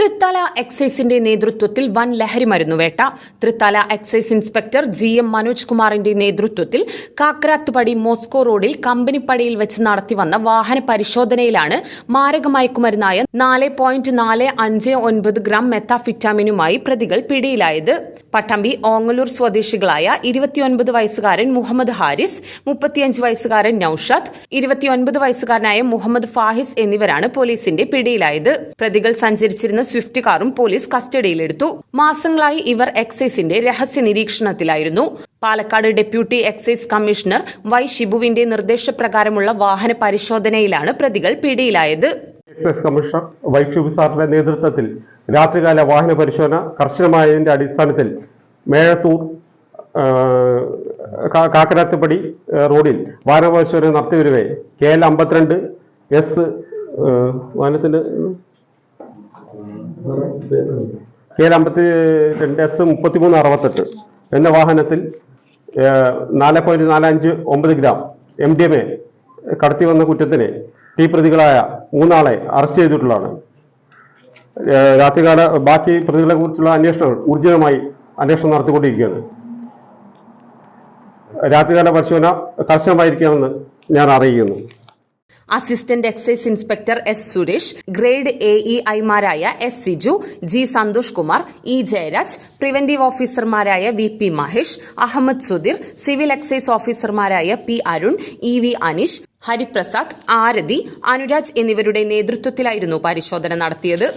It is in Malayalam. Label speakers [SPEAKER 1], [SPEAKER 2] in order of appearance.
[SPEAKER 1] Thrithala എക്സൈസിന്റെ നേതൃത്വത്തിൽ വൻ ലഹരി മരുന്നുവേട്ട Thrithala excise inspector G M Manoj കുമാറിന്റെ നേതൃത്വത്തിൽ കാക്കരാത്തുപടി മോസ്കോ റോഡിൽ കമ്പനിപ്പടിയിൽ വെച്ച് നടത്തിവന്ന വാഹന പരിശോധനയിലാണ് മാരക മയക്കുമരുന്നായ നാല് പോയിന്റ് നാല് അഞ്ച് ഒൻപത് ഗ്രാം മെത്താഫിറ്റാമിനുമായി പ്രതികൾ പിടിയിലായത്. പട്ടമ്പി ഓങ്ങലൂർ സ്വദേശികളായ ഇരുപത്തിയൊൻപത് വയസ്സുകാരൻ മുഹമ്മദ് ഹാരിസ് മുപ്പത്തിയഞ്ച് വയസ്സുകാരൻ നൌഷാദ് ഇരുപത്തിയൊൻപത് വയസ്സുകാരനായ മുഹമ്മദ് ഫാഹിസ് എന്നിവരാണ് പോലീസിന്റെ പിടിയിലായത്. പ്രതികൾ സഞ്ചരിച്ചിരുന്ന സ്വിഫ്റ്റ് കാറും പോലീസ് കസ്റ്റഡിയിലെടുത്തു. മാസങ്ങളായി ഇവർ എക്സൈസിന്റെ രഹസ്യ നിരീക്ഷണത്തിലായിരുന്നു. Palakkad deputy excise commissioner Y ഷിബുവിന്റെ നിർദ്ദേശപ്രകാരമുള്ള വാഹന പരിശോധനയിലാണ് പ്രതികൾ പിടിയിലായത്.
[SPEAKER 2] എക്സൈസ് കമ്മീഷണർ വൈ ഷിബു സാറിന്റെ നേതൃത്വത്തിൽ രാത്രികാല വാഹന പരിശോധന കർശനമായതിന്റെ അടിസ്ഥാനത്തിൽ മേഴത്തൂർ ആ, കാ- കാക്കരാത്തുപടി ആ, റോഡിൽ വാഹന പരിശോധന നടത്തിവരുവേ. കെ എൽ അമ്പത്തിരണ്ട് എസ് വാഹനത്തിന്റെ കെ അമ്പത്തി രണ്ട് എസ് മുപ്പത്തി മൂന്ന് അറുപത്തെട്ട്. എന്ന വാഹനത്തിൽ നാല് പോയിന്റ് നാല് അഞ്ച് ഒമ്പത് gram M D M A കടത്തി വന്ന കുറ്റത്തിന് ടീ പ്രതികളായ മൂന്നാളെ അറസ്റ്റ് ചെയ്തിട്ടുള്ളതാണ്. രാത്രികാല ബാക്കി പ്രതികളെ കുറിച്ചുള്ള അന്വേഷണം ഊർജിതമായി അന്വേഷണം നടത്തിക്കൊണ്ടിരിക്കുകയാണ്. രാത്രികാല പരിശോധന കർശനമായിരിക്കണമെന്ന് ഞാൻ അറിയിക്കുന്നു.
[SPEAKER 1] Assistant excise inspector S Suresh grade A E ഐമാരായ S Siju G Santhosh Kumar E Jayaraj preventive ഓഫീസർമാരായ V P Mahesh Ahammed Sudheer civil excise ഓഫീസർമാരായ P Arun E V Aneesh Hariprasad Arathi Anuraj എന്നിവരുടെ നേതൃത്വത്തിലായിരുന്നു പരിശോധന നടത്തിയത്.